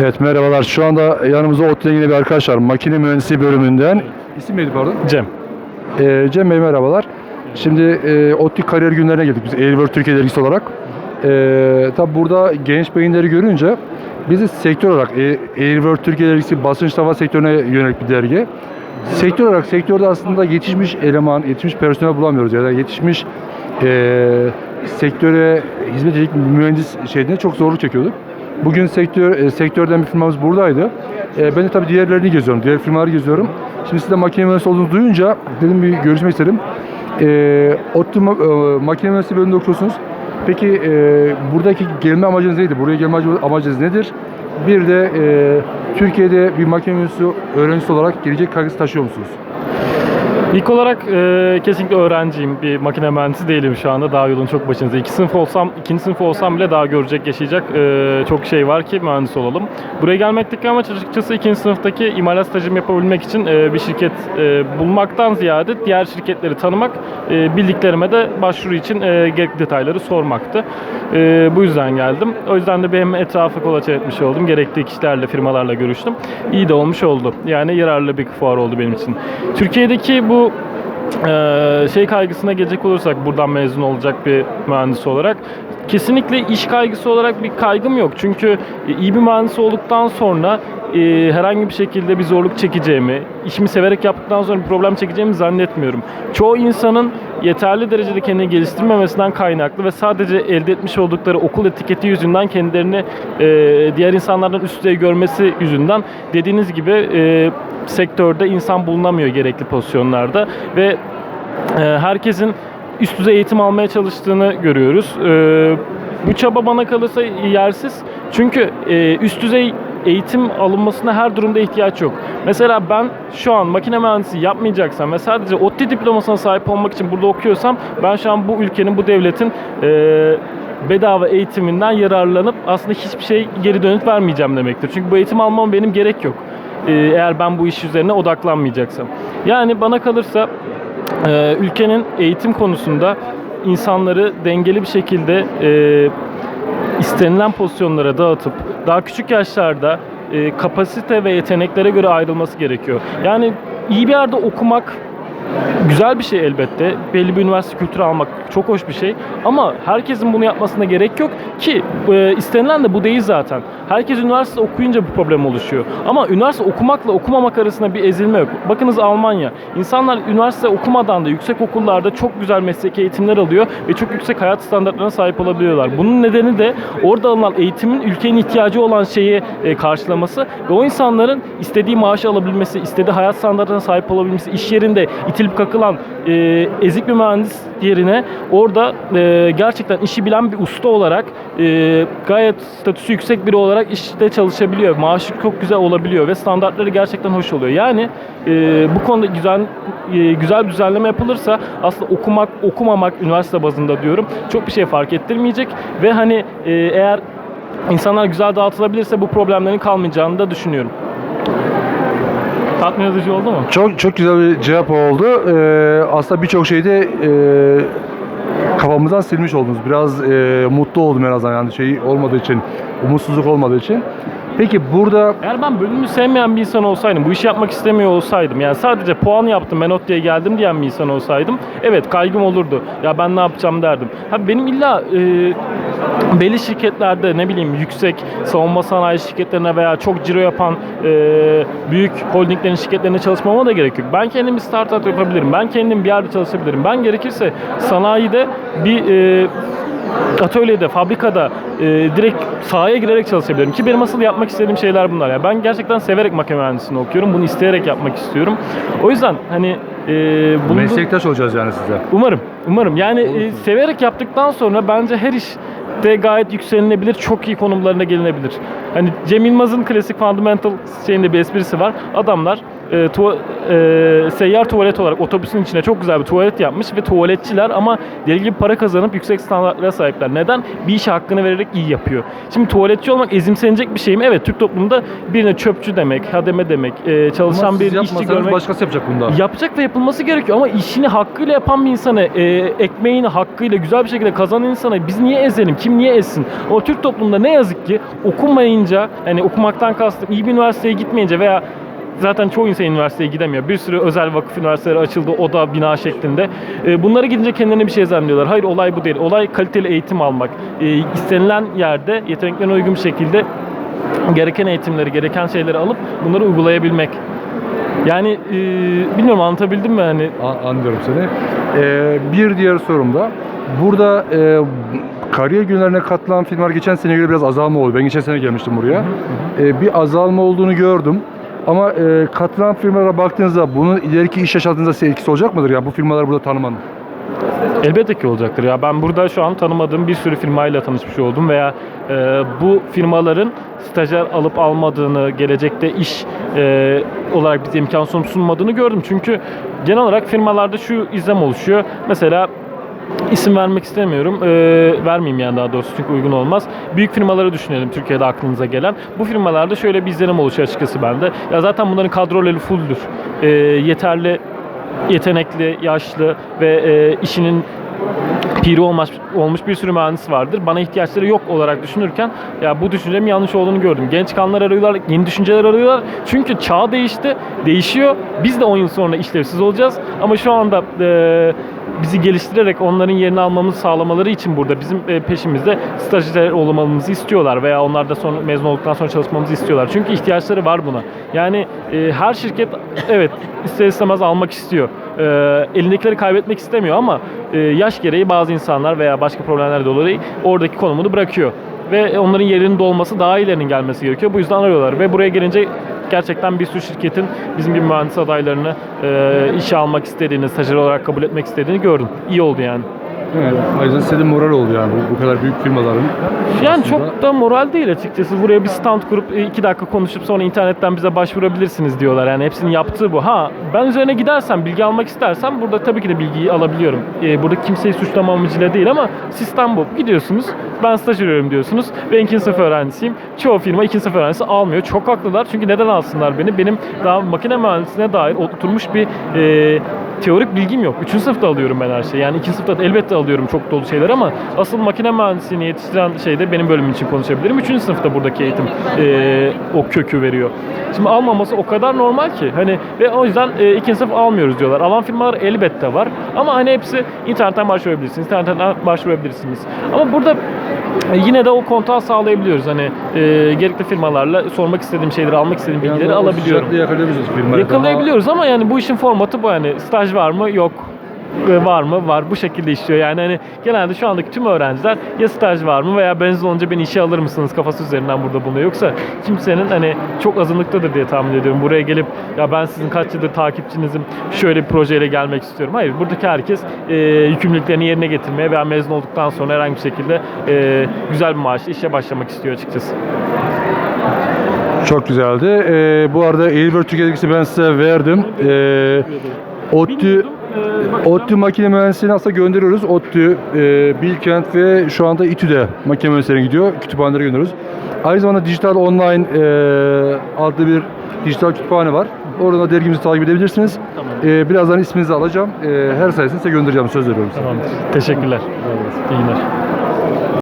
Evet merhabalar. Şu anda yanımızda ODTÜ'den yine bir arkadaş var. Makine mühendisliği bölümünden. İsim neydi pardon? Cem. Ee, Cem Bey merhabalar. Şimdi e, ODTÜ kariyer günlerine geldik biz Airworld Türkiye dergisi olarak. Ee, tabi burada genç beyinleri görünce biz de sektör olarak e, Airworld Türkiye dergisi basınç hava sektörüne yönelik bir dergi. Sektör olarak sektörde aslında yetişmiş eleman, yetişmiş personel bulamıyoruz ya da yetişmiş e, sektöre hizmet edecek mühendis şeyinde çok zorluk çekiyorduk. Bugün sektör e, sektörden bir firmamız buradaydı. E, ben de tabii diğerlerini geziyorum, diğer firmaları geziyorum. Şimdi size makine mühendisi olduğunu duyunca dedim bir görüşmek istedim. E, ODTÜ e, makine mühendisliği bölümünde okuyorsunuz. Peki e, buradaki gelme amacınız neydi? Buraya gelme amacı- amacınız nedir? Bir de e, Türkiye'de bir makine mühendisi öğrencisi olarak gelecek kaygısı taşıyor musunuz? İlk olarak e, kesinlikle öğrenciyim. Bir makine mühendisi değilim şu anda. Daha yolun çok başındayız. İki sınıf olsam, ikinci sınıf olsam bile daha görecek, yaşayacak e, çok şey var ki mühendis olalım. Buraya gelmekteki amaç açıkçası ikinci sınıftaki imalat stajımı yapabilmek için e, bir şirket e, bulmaktan ziyade diğer şirketleri tanımak, e, bildiklerime de başvuru için e, gerekli detayları sormaktı. E, bu yüzden geldim. O yüzden de benim etrafı kolaçan etmiş oldum. Gerekli kişilerle, firmalarla görüştüm. İyi de olmuş oldu. Yani yararlı bir fuar oldu benim için. Türkiye'deki bu ee, şey kaygısına gelecek olursak buradan mezun olacak bir mühendis olarak kesinlikle iş kaygısı olarak bir kaygım yok. Çünkü iyi bir mühendis olduktan sonra e, herhangi bir şekilde bir zorluk çekeceğimi, işimi severek yaptıktan sonra bir problem çekeceğimi zannetmiyorum. Çoğu insanın yeterli derecede kendini geliştirmemesinden kaynaklı ve sadece elde etmiş oldukları okul etiketi yüzünden kendilerini e, diğer insanlardan üst düzey görmesi yüzünden dediğiniz gibi e, sektörde insan bulunamıyor gerekli pozisyonlarda ve e, herkesin üst düzey eğitim almaya çalıştığını görüyoruz. E, bu çaba bana kalırsa yersiz. Çünkü e, üst düzey eğitim alınmasına her durumda ihtiyaç yok. Mesela ben şu an makine mühendisi yapmayacaksam ve sadece ODTÜ diplomasına sahip olmak için burada okuyorsam ben şu an bu ülkenin, bu devletin e, bedava eğitiminden yararlanıp aslında hiçbir şey geri dönüt vermeyeceğim demektir. Çünkü bu eğitim almam benim gerek yok. E, eğer ben bu iş üzerine odaklanmayacaksam. Yani bana kalırsa e, ülkenin eğitim konusunda insanları dengeli bir şekilde e, istenilen pozisyonlara dağıtıp daha küçük yaşlarda e, kapasite ve yeteneklere göre ayrılması gerekiyor. Yani iyi bir yerde okumak güzel bir şey elbette. Belli bir üniversite kültürü almak çok hoş bir şey. Ama herkesin bunu yapmasına gerek yok ki e, istenilen de bu değil zaten. Herkes üniversite okuyunca bu problem oluşuyor. Ama üniversite okumakla okumamak arasında bir ezilme yok. Bakınız Almanya. İnsanlar üniversite okumadan da yüksek okullarda çok güzel mesleki eğitimler alıyor ve çok yüksek hayat standartlarına sahip olabiliyorlar. Bunun nedeni de orada alınan eğitimin ülkenin ihtiyacı olan şeyi e, karşılaması ve o insanların istediği maaşı alabilmesi, istediği hayat standartlarına sahip olabilmesi, iş yerinde itilip kakılan e, ezik bir mühendis yerine orada e, gerçekten işi bilen bir usta olarak gayet statüsü yüksek biri olarak işte çalışabiliyor. Maaşı çok güzel olabiliyor ve standartları gerçekten hoş oluyor. Yani e, bu konuda güzel e, güzel düzenleme yapılırsa aslında okumak, okumamak üniversite bazında diyorum çok bir şey fark ettirmeyecek ve hani e, eğer insanlar güzel dağıtılabilirse bu problemlerin kalmayacağını da düşünüyorum. Tatmin edici oldu mu? Çok çok güzel bir cevap oldu. Ee, aslında birçok şeyde e, kafamızdan silmiş oldunuz. Biraz e, mutlu oldum en azından yani şey olmadığı için, umutsuzluk olmadığı için. Peki burada Eğer ben bölümü sevmeyen bir insan olsaydım, bu işi yapmak istemiyor olsaydım, yani sadece puan yaptım, ben diye geldim diyen bir insan olsaydım, evet kaygım olurdu. Ya ben ne yapacağım derdim. Ha benim illa e, belli şirketlerde ne bileyim yüksek savunma sanayi şirketlerine veya çok ciro yapan e, büyük holdinglerin şirketlerine çalışmama da gerek yok. Ben kendim bir startup yapabilirim. Ben kendim bir yerde çalışabilirim. Ben gerekirse sanayide bir e, atölyede, fabrikada e, direkt sahaya girerek çalışabilirim. Ki benim asıl yapmak istediğim şeyler bunlar. Yani ben gerçekten severek makine mühendisliğini okuyorum. Bunu isteyerek yapmak istiyorum. O yüzden hani e, bulunduğum- meslektaş olacağız yani size. Umarım, umarım. Yani e, severek yaptıktan sonra bence her iş de gayet yükselinebilir, çok iyi konumlarına gelinebilir. Hani Cem Yılmaz'ın klasik fundamental şeyinde bir esprisi var. Adamlar e, tuva- e, seyyar tuvalet olarak otobüsün içine çok güzel bir tuvalet yapmış ve tuvaletçiler ama deli gibi para kazanıp yüksek standartlara sahipler. Neden? Bir işe hakkını vererek iyi yapıyor. Şimdi tuvaletçi olmak ezimsenecek bir şey mi? Evet Türk toplumunda birine çöpçü demek, hademe demek, e, çalışan Ama bir işçi görmek başkası yapacak bunda. yapacak ve yapılması gerekiyor ama işini hakkıyla yapan bir insanı, e, ekmeğini hakkıyla güzel bir şekilde kazanan insana biz niye ezelim? Kim niye ezsin? O Türk toplumunda ne yazık ki okumayınca, hani okumaktan kastım iyi bir üniversiteye gitmeyince veya zaten çoğu insan üniversiteye gidemiyor. Bir sürü özel vakıf üniversiteleri açıldı oda, bina şeklinde. E, bunlara gidince kendilerine bir şey zannediyorlar. Hayır olay bu değil. Olay kaliteli eğitim almak. E, istenilen yerde yeteneklerine uygun bir şekilde gereken eğitimleri, gereken şeyleri alıp bunları uygulayabilmek. Yani e, bilmiyorum anlatabildim mi hani A- anlıyorum seni. Ee, bir diğer sorum da burada e, kariyer günlerine katılan filmler geçen seneye göre biraz azalma oldu. Ben geçen sene gelmiştim buraya. Ee, bir azalma olduğunu gördüm. Ama e, katılan firmalara baktığınızda bunun ileriki iş yaşantınızda size etkisi olacak mıdır? Ya bu firmaları burada tanımanın. elbette ki olacaktır ya. Ben burada şu an tanımadığım bir sürü firmayla tanışmış oldum veya e, bu firmaların stajyer alıp almadığını, gelecekte iş e, olarak bize imkan sunmadığını gördüm. Çünkü genel olarak firmalarda şu izlem oluşuyor. Mesela isim vermek istemiyorum. Ee, vermeyeyim yani daha doğrusu çünkü uygun olmaz. Büyük firmaları düşünelim Türkiye'de aklınıza gelen. Bu firmalarda şöyle bir izlenim oluşuyor açıkçası bende. Ya zaten bunların kadroları fulldür. Ee, yeterli, yetenekli, yaşlı ve e, işinin piri olmuş, olmuş bir sürü mühendis vardır. Bana ihtiyaçları yok olarak düşünürken ya bu düşüncemin yanlış olduğunu gördüm. Genç kanlar arıyorlar, yeni düşünceler arıyorlar. Çünkü çağ değişti, değişiyor. Biz de 10 yıl sonra işlevsiz olacağız. Ama şu anda e, bizi geliştirerek onların yerini almamızı sağlamaları için burada bizim e, peşimizde stajyer olmamızı istiyorlar veya onlar da sonra mezun olduktan sonra çalışmamızı istiyorlar. Çünkü ihtiyaçları var buna. Yani e, her şirket evet ister istemez almak istiyor. E, elindekileri kaybetmek istemiyor ama e, yaş gereği bazı insanlar veya başka problemler dolayı oradaki konumunu bırakıyor. Ve onların yerinin dolması daha iyilerinin gelmesi gerekiyor. Bu yüzden arıyorlar. Ve buraya gelince gerçekten bir sürü şirketin bizim gibi mühendis adaylarını e, işe almak istediğini, stajyer olarak kabul etmek istediğini gördüm. İyi oldu yani. Evet. O yüzden size de moral oldu yani bu, bu kadar büyük firmaların. Yani Aslında- çok da moral değil açıkçası. Buraya bir stand kurup e, iki dakika konuşup sonra internetten bize başvurabilirsiniz diyorlar. Yani hepsinin yaptığı bu. Ha ben üzerine gidersem, bilgi almak istersem burada tabii ki de bilgiyi alabiliyorum. E, burada kimseyi suçlama amacıyla değil ama sistem bu. Gidiyorsunuz, ben staj arıyorum diyorsunuz. Ben ikinci sınıf öğrencisiyim. Çoğu firma ikinci sınıf öğrencisi almıyor. Çok haklılar çünkü neden alsınlar beni? Benim daha makine mühendisliğine dair oturmuş bir e, teorik bilgim yok. Üçüncü sınıfta alıyorum ben her şeyi. Yani ikinci sınıfta elbette alıyorum çok dolu şeyler ama asıl makine mühendisliğini yetiştiren şey de benim bölümüm için konuşabilirim. Üçüncü sınıfta buradaki eğitim e, o kökü veriyor. Şimdi almaması o kadar normal ki. Hani ve o yüzden e, ikinci sınıf almıyoruz diyorlar. Alan firmalar elbette var. Ama hani hepsi internetten başvurabilirsiniz. internetten başvurabilirsiniz. Ama burada e, yine de o kontağı sağlayabiliyoruz. Hani e, gerekli firmalarla sormak istediğim şeyleri, almak istediğim bilgileri Yani alabiliyorum. yakalayabiliyoruz firmaya. Yakalayabiliyoruz ama yani bu işin formatı bu yani staj var mı? Yok. E, var mı? Var. Bu şekilde işliyor. Yani hani genelde şu andaki tüm öğrenciler ya staj var mı veya benzin olunca beni işe alır mısınız kafası üzerinden burada bulunuyor. Yoksa kimsenin hani çok azınlıktadır diye tahmin ediyorum. Buraya gelip ya ben sizin kaç yıldır takipçinizim şöyle bir projeyle gelmek istiyorum. Hayır buradaki herkes e, yükümlülüklerini yerine getirmeye veya mezun olduktan sonra herhangi bir şekilde e, güzel bir maaşla işe başlamak istiyor açıkçası. Çok güzeldi. Ee, bu arada Airworld Türkiye'deki ben size verdim. Ee, ODTÜ. ODTÜ makine mühendisliğini aslında gönderiyoruz. ODTÜ, e, Bilkent ve şu anda İTÜ'de makine mühendisliğine gidiyor. Kütüphanelere gönderiyoruz. Aynı zamanda dijital online e, adlı bir dijital kütüphane var. Oradan da dergimizi takip edebilirsiniz. Tamam. E, birazdan isminizi alacağım. E, her sayesinde size göndereceğim. Söz veriyorum size. Tamamdır. Teşekkürler. İyi günler.